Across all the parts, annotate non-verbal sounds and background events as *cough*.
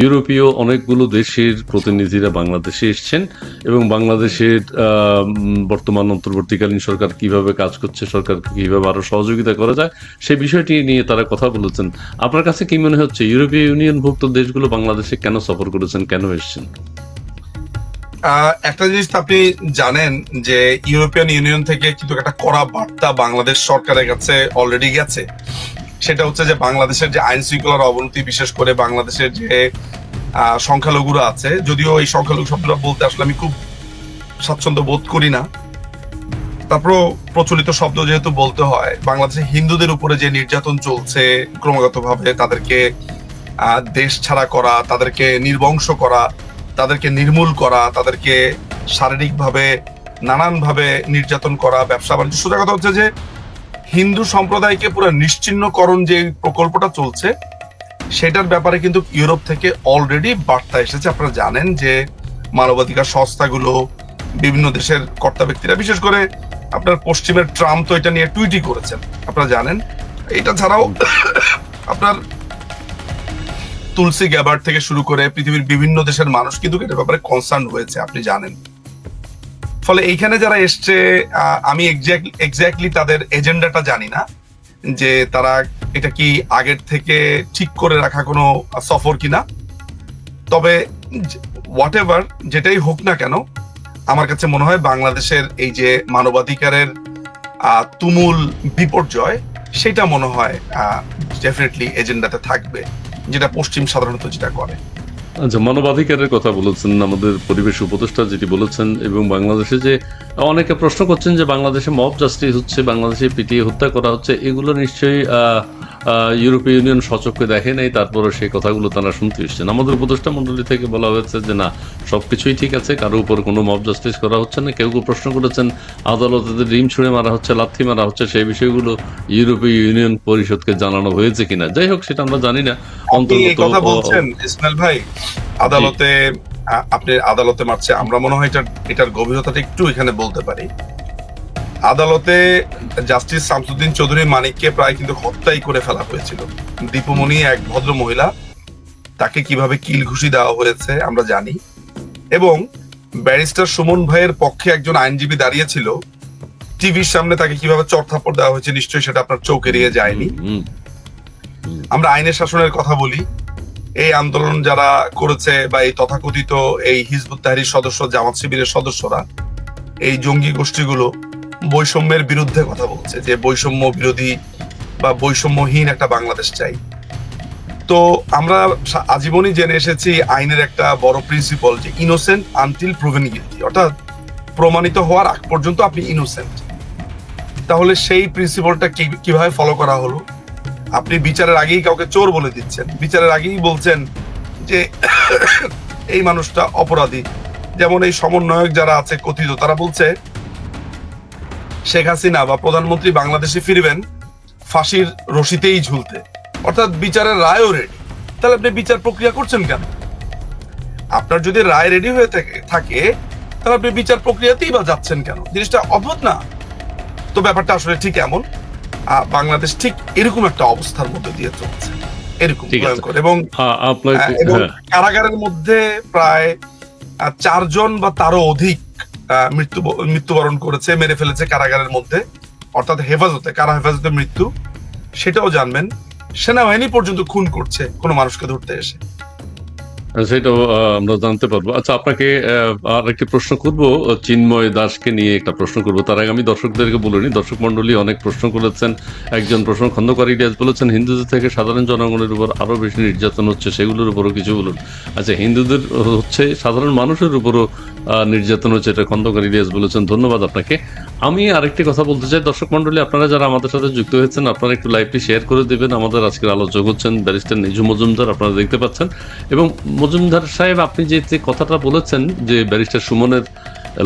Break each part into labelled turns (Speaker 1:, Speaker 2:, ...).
Speaker 1: ইউরোপীয় অনেকগুলো দেশের প্রতিনিধিরা বাংলাদেশে এসছেন এবং বাংলাদেশের বর্তমান অন্তর্বর্তীকালীন সরকার কীভাবে কাজ করছে সরকারকে কীভাবে আরও সহযোগিতা করা যায় সেই বিষয়টি নিয়ে তারা কথা বলেছেন। আপনার কাছে কি মনে হচ্ছে, ইউরোপীয় ইউনিয়নভুক্ত দেশগুলো বাংলাদেশে কেন সফর করেছেন, কেন এসেছেন?
Speaker 2: একটা জিনিস আপনি জানেন যে ইউরোপিয়ান ইউনিয়ন থেকে কিন্তু একটা কড়া বার্তা বাংলাদেশ সরকারের কাছে অলরেডি গেছে। সেটা হচ্ছে যে বাংলাদেশের যে আইন শৃঙ্খলার অবনতি, বিশেষ করে বাংলাদেশের যে সংখ্যালঘুরা আছে, যদিও এই সংখ্যালঘু শব্দটা বলতে আসলে আমি খুব স্বাচ্ছন্দ্য বোধ করি না। তারপরও প্রচলিত শব্দ যেহেতু বলতে হয়, বাংলাদেশে হিন্দুদের উপরে যে নির্যাতন চলছে ক্রমাগতভাবে তাদেরকে দেশ ছাড়া করা, তাদেরকে নির্বংশ করা, তাদেরকে নির্মূল করা, তাদেরকে শারীরিকভাবে নানানভাবে নির্যাতন করা, ব্যবসা বাণিজ্য। সোজা কথা হচ্ছে যে হিন্দু সম্প্রদায়কে পুরো নিশ্চিহ্নকরণ যে প্রকল্পটা চলছে, সেটার ব্যাপারে কিন্তু ইউরোপ থেকে অলরেডি বার্তা এসেছে। আপনারা জানেন যে মানবাধিকার সংস্থাগুলো, বিভিন্ন দেশের কর্তা ব্যক্তিরা, বিশেষ করে আপনার পশ্চিমের ট্রাম্প তো এটা নিয়ে টুইটই করেছেন। আপনারা জানেন, এটা ছাড়াও আপনার তুলসী গ্যাবার্ড থেকে শুরু করে পৃথিবীর বিভিন্ন দেশের মানুষ কিন্তু এটার ব্যাপারে কনসার্ন হয়েছে, আপনি জানেন। ফলে এইখানে যারা এসছে আমি এক্স্যাক্টলি তাদের এজেন্ডাটা জানি না, যে তারা এটা কি আগের থেকে ঠিক করে রাখা কোনো সফর কিনা। তবে হোয়াট এভার যেটাই হোক না কেন, আমার কাছে মনে হয় বাংলাদেশের এই যে মানবাধিকারের তুমুল বিপর্যয়, সেটা মনে হয় ডেফিনেটলি এজেন্ডাতে থাকবে, যেটা পশ্চিম সাধারণত যেটা করে।
Speaker 1: আচ্ছা মানবাধিকারের কথা বলেছেন আমাদের পরিবেশ উপদেষ্টা যেটি বলেছেন এবং বাংলাদেশে যে অনেকে প্রশ্ন করছেন যে বাংলাদেশে মব জাস্টিস হচ্ছে বাংলাদেশে পিটিয়ে হত্যা করা হচ্ছে এগুলো নিশ্চয়ই ইউরোপীয় ইউনিয়ন সচক্ষে দেখে নাই তারপরে সেই কথাগুলো তারা শুনতে এসছেন। আমাদের উপদেষ্টা মন্ডলী থেকে বলা হয়েছে যে না সবকিছুই ঠিক আছে কারও উপর কোনো মব জাস্টিস করা হচ্ছে না। কেউ কেউ প্রশ্ন করেছেন আদালতে ডিম ছুঁড়ে মারা হচ্ছে লাথি মারা হচ্ছে সেই বিষয়গুলো ইউরোপীয় ইউনিয়ন পরিষদকে জানানো হয়েছে কিনা। যাই হোক সেটা আমরা জানি না। অন্তর্গত
Speaker 2: কথা বলছেন ইসমাইল ভাই আদালতে আপনি আদালতে মারছে আমরা মনে হয় এটার এটার গভীরতাটা একটু এখানে বলতে পারি। আদালতে জাস্টিস শামসুদ্দিন চৌধুরী মানিককে প্রায় কিন্তু হত্যাই করে ফেলা হয়েছিল। দীপুমণি এক ভদ্র মহিলা তাকে কীভাবে কিল ঘুষি দেওয়া হয়েছে আমরা জানি। এবং ব্যারিস্টার সুমন ভাইয়ের পক্ষে একজন আইনজীবী দাঁড়িয়েছিল টিভির সামনে তাকে কীভাবে চড়থাপড় দেওয়া হয়েছে নিশ্চয়ই সেটা আপনার চোখ এড়িয়ে যায়নি। আমরা আইনের শাসনের কথা বলি এই আন্দোলন যারা করেছে বা এই তথাকথিত এই হিজবুত তাহরির সদস্য, জামাত শিবিরের সদস্যরা, এই জঙ্গি গোষ্ঠীগুলো বৈষম্যের বিরুদ্ধে কথা বলছে, যে বৈষম্য বিরোধী বা বৈষম্যহীন একটা বাংলাদেশ চাই। তো আমরা আজীবনই জেনে এসেছি আইনের একটা বড় প্রিন্সিপাল যে ইনোসেন্ট আনটিল প্রুভেন গিলটি অর্থাৎ প্রমাণিত হওয়ার আগ পর্যন্ত আপনি ইনোসেন্ট তাহলে সেই প্রিন্সিপালটা কীভাবে ফলো করা হলো? আপনি বিচারের আগেই কাউকে চোর বলে দিচ্ছেন। বিচারের আগেই বলছেন যে *coughs* এই মানুষটা অপরাধী। যেমন এই সমন্বয়ক যারা আছে কথিত, তারা বলছে, শেখ হাসিনা বা প্রধানমন্ত্রী বাংলাদেশে ফিরবেন, ফাঁসির রশিতেই ঝুলতে। অর্থাৎ বিচারের রায়ও রেডি তাহলে আপনি বিচার প্রক্রিয়া করছেন কেন? আপনার যদি রায় রেডি হয়ে থাকে থাকে, তাহলে আপনি বিচার প্রক্রিয়াতেই বা যাচ্ছেন কেন? জিনিসটা অদ্ভুত না? তো ব্যাপারটা আসলে ঠিক এমন। বাংলাদেশ ঠিক এরকম একটা অবস্থার মধ্যে দিয়ে চলছে। এরকম ভয়ঙ্কর। এবং আহ, এবং
Speaker 1: হ্যাঁ।
Speaker 2: কারাগারের মধ্যে প্রায় চারজন বা তারও অধিক মৃত্যু মৃত্যুবরণ করেছে মেরে ফেলেছে কারাগারের মধ্যে। অর্থাৎ হেফাজতে কারা হেফাজতে মৃত্যু সেটাও জানবেন। সেনাবাহিনী পর্যন্ত খুন করছে কোনো মানুষকে ধরতে এসে।
Speaker 1: সেটাও আমরা জানতে পারব। আচ্ছা আপনাকে আর একটি প্রশ্ন করব। চিন্ময় দাসকে নিয়ে একটা প্রশ্ন করব। তার আগে আমি দর্শকদেরকে বলিনি দর্শক মন্ডলী অনেক প্রশ্ন করেছেন। একজন প্রশ্ন, খন্দকার ইলিয়াস বলেছেন, হিন্দুদের থেকে সাধারণ জনগণের উপর আরও বেশি নির্যাতন হচ্ছে, সেগুলোর উপরও কিছু বলুন। আচ্ছা হিন্দুদের হচ্ছে, সাধারণ মানুষের উপরও নির্যাতন হচ্ছে, এটা খন্দকার ইলিয়াস বলেছেন। ধন্যবাদ আপনাকে। আমি আরেকটি কথা বলতে চাই। দর্শক মন্ডলী আপনারা যারা আমাদের সাথে যুক্ত হয়েছেন, আপনারা একটু লাইভটি শেয়ার করে দেবেন। আমাদের আজকের আলোচক হচ্ছেন ব্যারিস্টার নিজু মজুমদার, আপনারা দেখতে পাচ্ছেন। এবং মজুমদার সাহেব, আপনি যে কথাটা বলেছেন যে ব্যারিস্টার সুমনের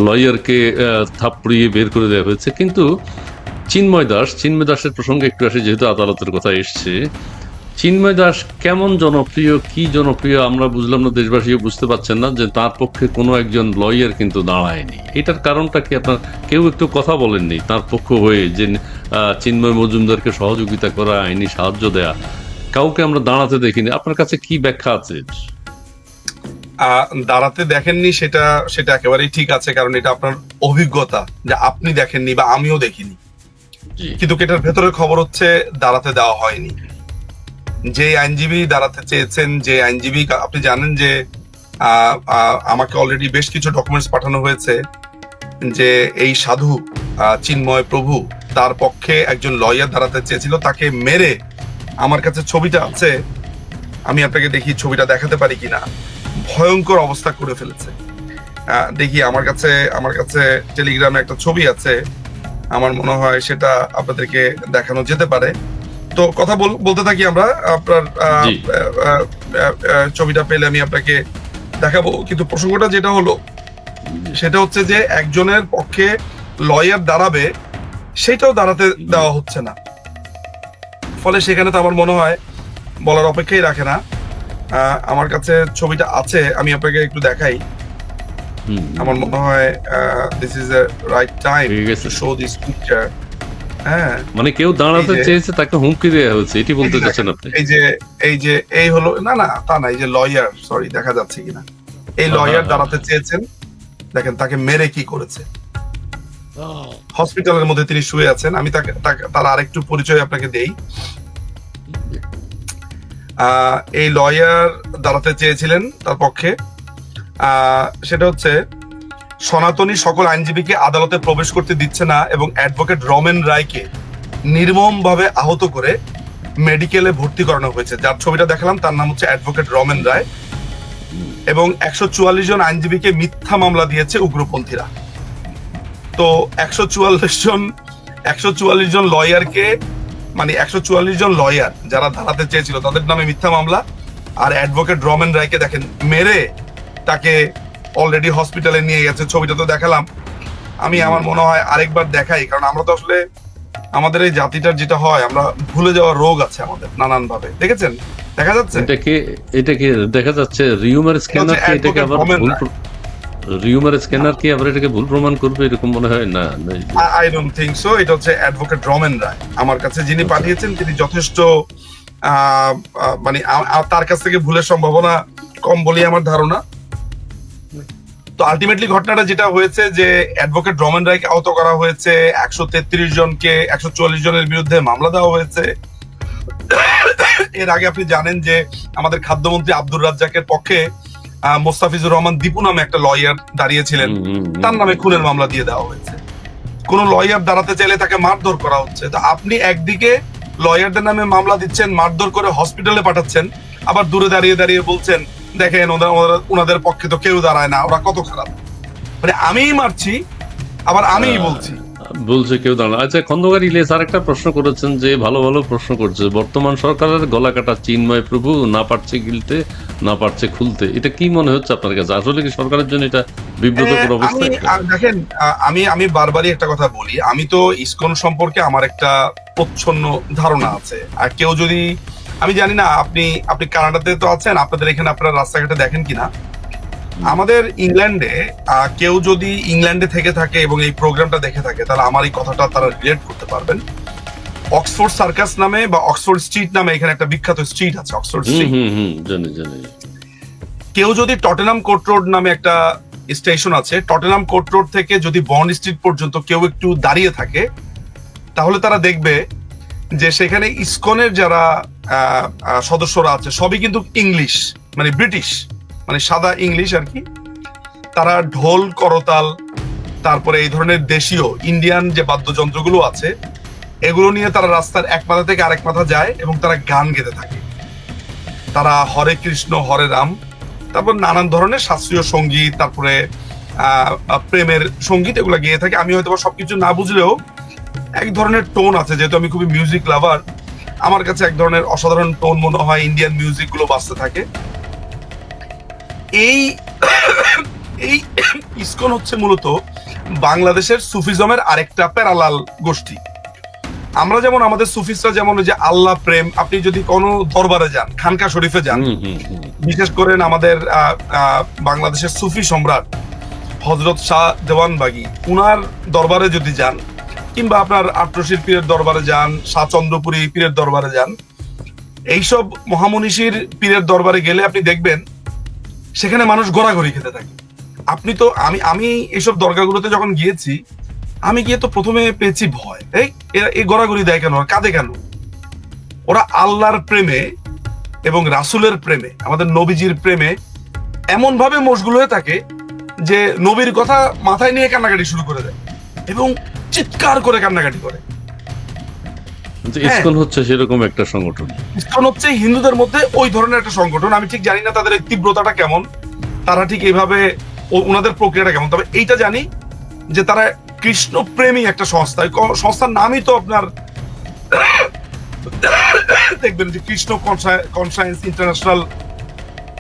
Speaker 1: লয়ারকে থাপড়িয়ে বের করে দেওয়া হয়েছে, কিন্তু চিন্ময় দাস, চিন্ময় দাসের প্রসঙ্গে একটু আসে, যেহেতু আদালতের কথা এসছে। চিন্ময় দাস কেমন জনপ্রিয়, কি জনপ্রিয়, আমরা বুঝলাম না, দেশবাসীও বুঝতে পারছেন না যে তার পক্ষে কোনো একজন লয়ার কিন্তু দাঁড়ায়নি। এটার কারণটা কি আপনার কেউ একটু কথা বলেননি তার পক্ষ হয়ে যে চিন্ময় মজুমদারকে সহযোগিতা করা, আইনি সাহায্য দেয়া? কাউকে আমরা দাঁড়াতে দেখিনি। আপনার কাছে কি ব্যাখ্যা আছে?
Speaker 2: দাঁড়াতে দেখেননি সেটা সেটা একেবারেই ঠিক আছে কারণ এটা আপনার অভিজ্ঞতা যে আপনি দেখেননি বা আমিও দেখিনি। কিন্তু এটার ভেতরের খবর হচ্ছে দাঁড়াতে দেওয়া হয়নি। যে আইনজীবী দাঁড়াতে চেয়েছেন যে আইনজীবী আপনি জানেন যে আমাকে অলরেডি বেশ কিছু ডকুমেন্টস পাঠানো হয়েছে যে এই সাধু চিন্ময় প্রভু তার পক্ষে একজন লয়ার দাঁড়াতে চেয়েছিল তাকে মেরে আমার কাছে ছবিটা আছে আমি আপনাকে দেখি ছবিটা দেখাতে পারি কিনা। ভয়ঙ্কর অবস্থা করে ফেলেছে। দেখি আমার কাছে আমার কাছে টেলিগ্রামে একটা ছবি আছে। আমার মনে হয় সেটা আপনাদেরকে দেখানো যেতে পারে। তো কথা বল- বলতে থাকি আমরা আপনার ছবিটা পেলে আমি আপনাকে দেখাবো। কিন্তু প্রসঙ্গটা যেটা হলো সেটা হচ্ছে যে একজনের পক্ষে লয়ার দাঁড়াবে সেটাও দাঁড়াতে দেওয়া হচ্ছে না। ফলে সেখানে তো আমার মনে হয় বলার অপেক্ষাই রাখে না। আমার কাছে ছবিটা আছে আমি আপনাকে একটু দেখাই।
Speaker 1: হুম,
Speaker 2: আমার মনে হয় this is a right time to show this picture হ্যাঁ।
Speaker 1: মানে কেউ দাঁড়াতে চেয়েছে তাকে হুমকি দেওয়া হয়েছে এটি বলতে চাচ্ছেন আপনি?
Speaker 2: এই যে এই যে এই হলো না না তা না এই যে লয়ার সরি দেখা যাচ্ছে কিনা। এই। লয়ার দাঁড়াতে চেয়েছেন। দেখেন তাকে মেরে কি করেছে। হসপিটালের মধ্যে তিনি শুয়ে আছেন। আমি তাকে তার আরেকটু পরিচয় আপনাকে দেই। এই লয়ার দাঁড়াতে চেয়েছিলেন তার পক্ষে। সেটা হচ্ছে, সনাতনী সকল আইনজীবীকে আদালতে প্রবেশ করতে দিচ্ছে না এবং অ্যাডভোকেট রমেন রায়কে নির্মম ভাবে আহত করে মেডিকেলে ভর্তি করানো হয়েছে। যার ছবিটা দেখালাম, তার নাম হচ্ছে অ্যাডভোকেট রমেন রায়। এবং একশো চুয়াল্লিশ জন আইনজীবীকে মিথ্যা মামলা দিয়েছে উগ্রপন্থীরা। তো একশো চুয়াল্লিশ জন, একশো চুয়াল্লিশ জন লয়ারকে মানে একশো চুয়াল্লিশ জন লয়ার যারা দাঁড়াতে চেয়েছিল তাদের নামে মিথ্যা মামলা। আর অ্যাডভোকেট রমেন রায়কে দেখেন মেরে তাকে অলরেডি হসপিটালে নিয়ে গেছে ছবিটা তো দেখালাম। আমি আমার মনে হয় আরেকবার দেখাই কারণ আমরা তো আসলে আমাদের এই জাতিটার যেটা হয় আমরা ভুলে যাওয়ার রোগ আছে আমাদের নানান ভাবে দেখেছেন? দেখা যাচ্ছে?
Speaker 1: এটা কি এটা কি দেখা যাচ্ছে? রিউমার স্ক্যানার কি এটাকে আবার ভুল রিউমার স্ক্যানার কি আবার এটাকে ভুল প্রমাণ করবে এরকম মনে হয়? না
Speaker 2: আই ডোন্ট থিঙ্ক সো এটা হচ্ছে অ্যাডভোকেট রমেন রায় আমার কাছে যিনি। পাঠিয়েছেন তিনি যথেষ্ট মানে তার কাছ থেকে ভুলের সম্ভাবনা কম বলে আমার ধারণা। তো আলটিমেটলি ঘটনাটা যেটা হয়েছে যে অ্যাডভোকেট রমেন রায়কে আহত করা হয়েছে একশো তেত্রিশ জনকে একশো চুয়াল্লিশ জনের বিরুদ্ধে মামলা দেওয়া হয়েছে। এর আগে আপনি জানেন যে আমাদের খাদ্যমন্ত্রী আব্দুর রাজ্জাকের পক্ষে মোস্তাফিজুর রহমান দীপু নামে একটা লয়ার দাঁড়িয়েছিলেন। তার নামে খুনের মামলা দিয়ে দেওয়া হয়েছে। কোন লয়ার দাঁড়াতে চাইলে তাকে মারধর করা হচ্ছে। তো আপনি একদিকে লয়ারদের নামে মামলা দিচ্ছেন মারধর করে হসপিটালে পাঠাচ্ছেন আবার দূরে দাঁড়িয়ে দাঁড়িয়ে বলছেন দেখেন ওনাদের পক্ষে তো কেউ দাঁড়ায় না ওরা কত খারাপ। মানে আমিই মারছি আবার আমিই বলছি।
Speaker 1: বলছে কেউ দাঁড়ানো আচ্ছা খন্দকার ইলিয়াস আরেকটা প্রশ্ন করেছেন যে ভালো ভালো প্রশ্ন করছে। বর্তমান সরকারের গলা কাটা চিন্ময় প্রভু না পারছে গিলতে না পারছে খুলতে। এটা কি মনে হচ্ছে আপনার কাছে? আসলে কি সরকারের জন্য এটা বিব্রতকর অবস্থা একটা?
Speaker 2: দেখেন আমি আমি বারবারই একটা কথা বলি। আমি তো ইসকন সম্পর্কে আমার একটা প্রচ্ছন্ন ধারণা আছে। আর কেউ যদি আমি জানি না আপনি আপনি কানাডাতে তো আছেন আপনাদের এখানে আপনারা রাস্তাঘাটে দেখেন কিনা? আমাদের ইংল্যান্ডে কেউ যদি ইংল্যান্ডে থেকে থাকে এবং এই প্রোগ্রামটা দেখে থাকে তাহলে আমার এই কথাটা তারা রিলেট করতে পারবেন। অক্সফোর্ড সার্কাস নামে বা অক্সফোর্ড স্ট্রিট নামে এখানে একটা বিখ্যাত স্ট্রিট আছে অক্সফোর্ড স্ট্রিট। কেউ যদি টটেনাম কোর্ট রোড নামে একটা স্টেশন আছে টটেনাম কোর্ট রোড থেকে যদি বন্ড স্ট্রিট পর্যন্ত কেউ একটু দাঁড়িয়ে থাকে তাহলে তারা দেখবে যে সেখানে ইসকনের যারা সদস্যরা আছে সবই কিন্তু ইংলিশ মানে ব্রিটিশ। মানে সাদা ইংলিশ আর কি, তারা ঢোল, করতাল, তারপরে এই ধরনের দেশীয় ইন্ডিয়ান যে বাদ্যযন্ত্রগুলো আছে, এগুলো নিয়ে তারা রাস্তার এক মাথা থেকে আরেক মাথা যায় এবং তারা গান গেতে থাকে। তারা হরে কৃষ্ণ, হরে রাম, তারপর নানান ধরনের শাস্ত্রীয় সংগীত, তারপরে প্রেমের সংগীত এগুলো গেয়ে থাকে। আমি হয়তো সবকিছু না বুঝলেও এক ধরনের টোন আছে, যেহেতু আমি খুবই মিউজিক লাভার আমার কাছে এক ধরনের অসাধারণ টোন মনে হয় ইন্ডিয়ান মিউজিকগুলো বাজতে থাকে। এই এই ইসকন হচ্ছে মূলত বাংলাদেশের সুফিজমের আরেকটা প্যারালাল গোষ্ঠী। আমরা যেমন আমাদের সুফিসরা যেমন ওই যে আল্লাহ প্রেম আপনি যদি কোনো দরবারে যান খানকা শরীফে যান বিশেষ করেন আমাদের বাংলাদেশের সুফি সম্রাট হজরত শাহ দেওয়ানবাগি উনার দরবারে যদি যান কিংবা আপনার আট্রশির পীরের দরবারে যান শাহ চন্দ্রপুরী পীরের দরবারে যান এইসব মহামনীষীর পীরের দরবারে গেলে আপনি দেখবেন সেখানে মানুষ গড়াগড়ি খেতে থাকে। আপনি তো, আমি আমি এইসব দরগাগুলোতে যখন গিয়েছি, আমি গিয়ে তো প্রথমে পেয়েছি ভয়। এই, এরা, এই গড়াগড়ি দেয় কেন? কাঁদে কেন? ওরা আল্লাহর প্রেমে এবং রাসুলের প্রেমে, আমাদের নবীজির প্রেমে এমন ভাবে মশগুল হয়ে থাকে যে নবীর কথা মাথায় নিয়ে কান্নাকাটি শুরু করে দেয় এবং চিৎকার করে কান্নাকাটি করে।
Speaker 1: ইসকন হচ্ছে সেরকম একটা সংগঠন।
Speaker 2: ইসকন হচ্ছে হিন্দুদের মধ্যে ওই ধরনের একটা সংগঠন। আমি ঠিক জানি না তাদের তীব্রতাটা কেমন। তারা ঠিক এইভাবে ওনাদের প্রক্রিয়াটা কেমন। তবে এইটা জানি যে তারা কৃষ্ণ প্রেমী একটা সংস্থা। সংস্থার নামই তো আপনার দেখবেন যে কৃষ্ণ কনসায়েন্স ইন্টারন্যাশনাল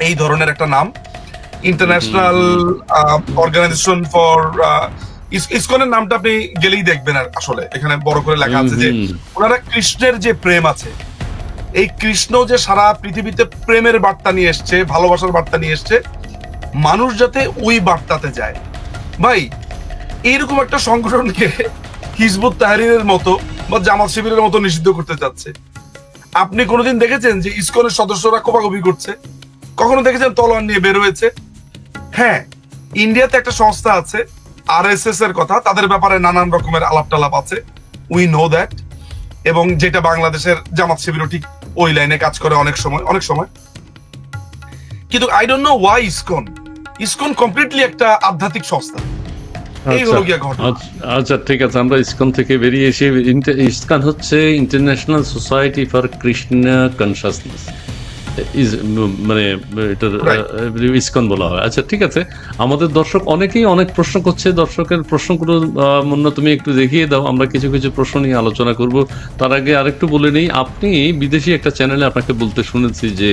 Speaker 2: এই ধরনের একটা নাম। ইন্টারন্যাশনাল অর্গানাইজেশন ফর ইসকনের নামটা আপনি গেলেই দেখবেন আর আসলে। এখানে বড় করে লেখা আছে যে ওনারা কৃষ্ণের যে প্রেম আছে এই কৃষ্ণ যে সারা পৃথিবীতে প্রেমের বার্তা নিয়ে এসছে ভালোবাসার বার্তা নিয়ে এসছে মানুষ যাতে ওই বার্তাতে যায়। ভাই এইরকম একটা সংগঠনকে হিজবুত তাহরিরের মতো বা জামাত শিবিরের মতো নিষিদ্ধ করতে চাচ্ছে। আপনি কোনোদিন দেখেছেন যে ইসকনের সদস্যরা কোপাকপি করছে? কখনো দেখেছেন তলোয়ার নিয়ে বের হয়েছে? হ্যাঁ ইন্ডিয়াতে একটা সংস্থা আছে আর এর কথা তাদের ব্যাপারে নানান রকমের আলাপ টালাপ আছে। উই নো দ্যাট এবং যেটা বাংলাদেশের জামাত শিবিরও ঠিক ওই লাইনে কাজ করে অনেক সময় অনেক সময়। কিন্তু I don't know why ISKCON. ISKCON completely একটা আধ্যাত্মিক সংস্থা।
Speaker 1: আচ্ছা। আচ্ছা, আচ্ছা ঠিক আছে আমরা ইসকন থেকে বেরিয়ে এসে ইসকন হচ্ছে international society for Krishna consciousness মানে এটার. ইসকন বলা হয়। আচ্ছা ঠিক আছে। আমাদের দর্শক অনেকেই অনেক প্রশ্ন করছে। দর্শকের প্রশ্নগুলো মুন্না তুমি একটু দেখিয়ে দাও। আমরা কিছু কিছু প্রশ্ন নিয়ে আলোচনা করব। তার আগে আরেকটু বলে নেই আপনি বিদেশি একটা চ্যানেলে আপনাকে বলতে শুনেছি যে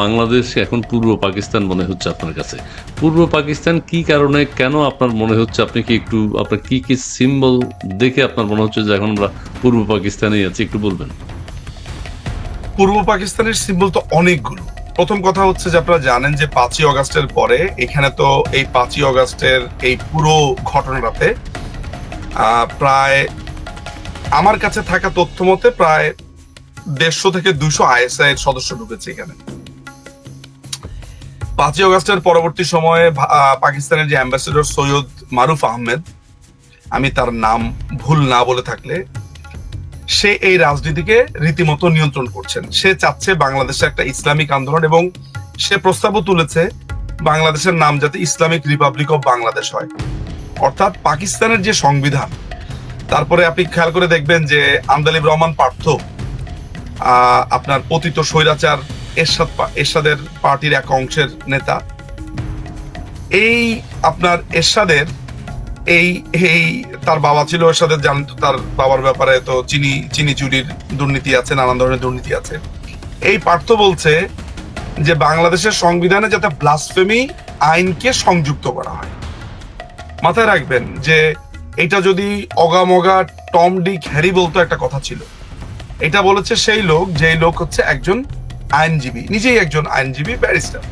Speaker 1: বাংলাদেশ এখন পূর্ব পাকিস্তান মনে হচ্ছে আপনার কাছে। পূর্ব পাকিস্তান কি কারণে কেন আপনার মনে হচ্ছে? আপনি কি একটু আপনার কি কি সিম্বল দেখে আপনার মনে হচ্ছে যে এখন আমরা পূর্ব পাকিস্তানে আছি? একটু বলবেন।
Speaker 2: পূর্ব পাকিস্তানের সিম্বল তো অনেকগুলো। প্রথম কথা হচ্ছে যে আপনারা জানেন যে পাঁচই অগাস্টের পরে এখানে তো এই পাঁচই অগাস্টের এই পুরো ঘটনাটাতে প্রায় আমার কাছে থাকা তথ্য মতে প্রায় দেড়শো থেকে দুশো আইএসআই এর সদস্য ঢুকেছে এখানে। পাঁচই অগাস্টের পরবর্তী সময়ে পাকিস্তানের যে অ্যাম্বাসেডর সৈয়দ মারুফ আহমেদ, আমি তার নাম ভুল না বলে থাকলে সে এই রাজনীতিকে রীতিমতো নিয়ন্ত্রণ করছেন। সে চাচ্ছে বাংলাদেশে একটা ইসলামিক আন্দোলন এবং সে প্রস্তাবও তুলেছে বাংলাদেশের নাম যাতে ইসলামিক রিপাবলিক অফ বাংলাদেশ হয়। অর্থাৎ পাকিস্তানের যে সংবিধান, তারপরে আপনি খেয়াল করে দেখবেন যে আমদালিব রহমান পার্থ আপনার পতিত স্বৈরাচার এরশাদ এরশাদের পার্টির এক অংশের নেতা। এই আপনার এরশাদের এই এই তার বাবা ছিল ওর সাথে জানেন তো তার বাবার ব্যাপারে তো চিনি চিনি চুরির দুর্নীতি আছে, নানান ধরনের দুর্নীতি আছে। এই পার্থ বলছে যে বাংলাদেশের সংবিধানে যাতে ব্লাসফেমি আইনকে সংযুক্ত করা হয়। মাথায় রাখবেন যে এটা যদি অগামগা টম ডিক হ্যারি বলতো একটা কথা ছিল। এটা বলেছে সেই লোক, যেই লোক হচ্ছে একজন আইনজীবী, নিজেই একজন আইনজীবী ব্যারিস্টার।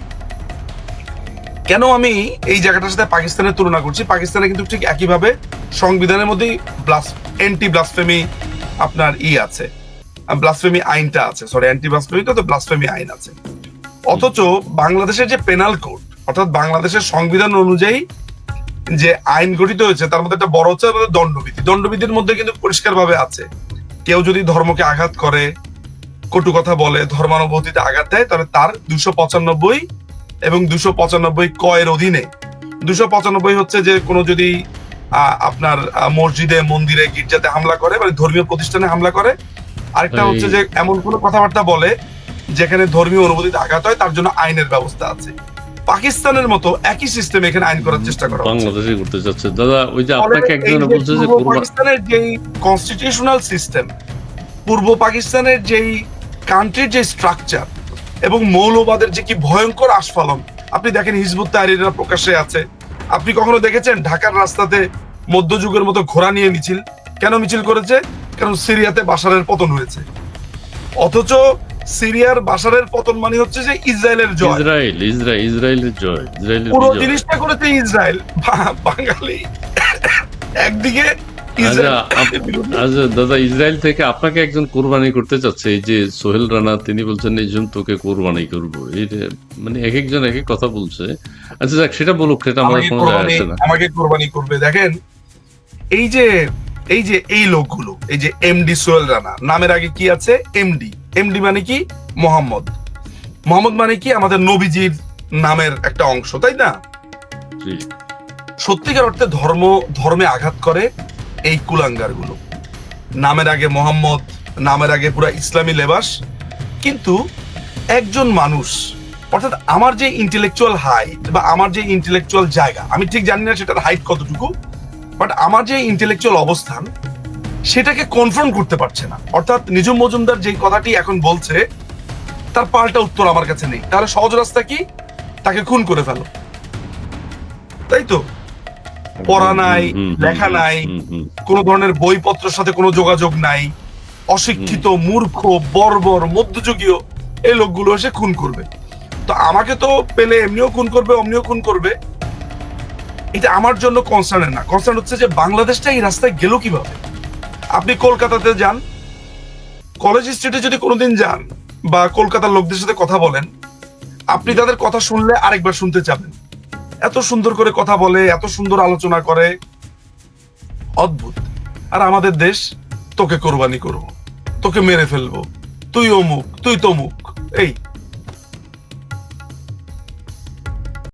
Speaker 2: কেন আমি এই জায়গাটার সাথে পাকিস্তানের তুলনা করছি? পাকিস্তানে কিন্তু ঠিক একইভাবে সংবিধানের মধ্যেই ব্লাস অ্যান্টি ব্লাসফেমি আপনার ই আছে। ব্লাসফেমি আইনটা আছে। সরি অ্যান্টি ব্লাসফেমি তো ব্লাসফেমি আইন আছে। অথচ বাংলাদেশের যে পেনাল কোড অর্থাৎ বাংলাদেশের সংবিধান অনুযায়ী যে আইন গঠিত হয়েছে, তার মধ্যে একটা বড় হচ্ছে দণ্ডবিধি। দণ্ডবিধির মধ্যে কিন্তু পরিষ্কারভাবে আছে। কেউ যদি ধর্মকে আঘাত করে, কটু কথা বলে, ধর্মানুভূতিতে আঘাত দেয়, তাহলে তার দুশো পঁচানব্বই এবং দুশো পঁচানব্বই কয়ের অধীনে। দুশো পঁচানব্বই হচ্ছে যে কোনো যদি আপনার মসজিদে মন্দিরে গির্জাতে হামলা করে মানে ধর্মীয় প্রতিষ্ঠানে হামলা করে। আরেকটা হচ্ছে যে এমন কোনো কথাবার্তা বলে যেখানে ধর্মীয় অনুভূতিতে আঘাত হয় তার জন্য আইনের ব্যবস্থা আছে। পাকিস্তানের মতো একই সিস্টেম এখানে আইন করার চেষ্টা করা
Speaker 1: বাংলাদেশে করতে চাচ্ছে দাদা ওই যে আপনাকে একজন বলছে যে
Speaker 2: পাকিস্তানের যেই কনস্টিটিউশনাল সিস্টেম পূর্ব পাকিস্তানের যেই কান্ট্রির যে স্ট্রাকচার এবং মৌলবাদের যে কি ভয়ঙ্কর আস্ফালন। আপনি দেখেন হিজবুত তাহরিরা প্রকাশ্যে আছে। আপনি কখনো দেখেছেন ঢাকার রাস্তাতে মধ্যযুগের মতো ঘোড়া নিয়ে মিছিল? কেন মিছিল করেছে? কারণ সিরিয়াতে বাসারের পতন হয়েছে? অথচ সিরিয়ার বাসারের পতন মানে হচ্ছে যে ইসরায়েলের জয়।
Speaker 1: ইসরায়েল ইসরায়েল ইসরায়েলের জয় ইসরায়েলের
Speaker 2: পুরো জিনিসটা করেছে ইসরায়েল। বাঙালি। একদিকে ইসরায়েল-
Speaker 1: আচ্ছা আচ্ছা দাদা ইসরায়েল থেকে আপনাকে একজন কোরবানি করতে চাচ্ছে। এই যে সোহেল রানা তিনি বলছেন এই তোকে কোরবানি করব। মানে এক একজন এক এক কথা বলছে। আচ্ছা যাক সেটা বলুক সেটা
Speaker 2: আমাকে
Speaker 1: কোনো যায় আসে না।
Speaker 2: আমাকে কোরবানি করবে। দেখেন এই যে এই যে এই লোকগুলো এই যে এমডি সোহেল রানা নামের আগে কি আছে? এমডি। এমডি মানে কি? মোহাম্মদ। মোহাম্মদ মানে কি? আমাদের নবীজির নামের একটা অংশ তাই না? সত্যিকার অর্থে ধর্ম ধর্মে আঘাত করে এই কুলাঙ্গারগুলো নামের আগে মোহাম্মদ, নামের আগে পুরো ইসলামী লেবাস, কিন্তু একজন মানুষ, অর্থাৎ আমার যে ইন্টেলেকচুয়াল হাইট বা আমার যে ইন্টেলেকচুয়াল জায়গা, আমি ঠিক জানি না সেটার হাইট কতটুকু বাট আমার যে ইন্টেলেকচুয়াল অবস্থান, সেটাকে কনফার্ম করতে পারছে না। অর্থাৎ নিজম মজুমদার যে কথাটি এখন বলছে, তার পাল্টা উত্তর আমার কাছে নেই। তাহলে সহজ রাস্তা কি? তাকে খুন করে ফেলো। তাই তো? পড়া নাই লেখা নাই। কোনো ধরনের বইপত্রের সাথে কোনো যোগাযোগ নাই অশিক্ষিত মূর্খ বর্বর মধ্যযুগীয় এই লোকগুলো এসে খুন করবে। তো আমাকে তো পেলে এমনিও খুন করবে অমনিও খুন করবে। এটা আমার জন্য কনসার্নের না। কনসার্ন হচ্ছে যে বাংলাদেশটা এই রাস্তায় গেল কীভাবে? আপনি কলকাতাতে যান কলেজ স্ট্রিটে যদি কোনোদিন যান বা কলকাতার লোকদের সাথে কথা বলেন আপনি তাদের কথা শুনলে আরেকবার শুনতে চাবেন। এত সুন্দর করে কথা বলে, এত সুন্দর আলোচনা করে। অদ্ভুত। আর আমাদের দেশ, তোকে কোরবানি করব, তোকে মেরে ফেলব। তুই অমুক তুই তমুক এই।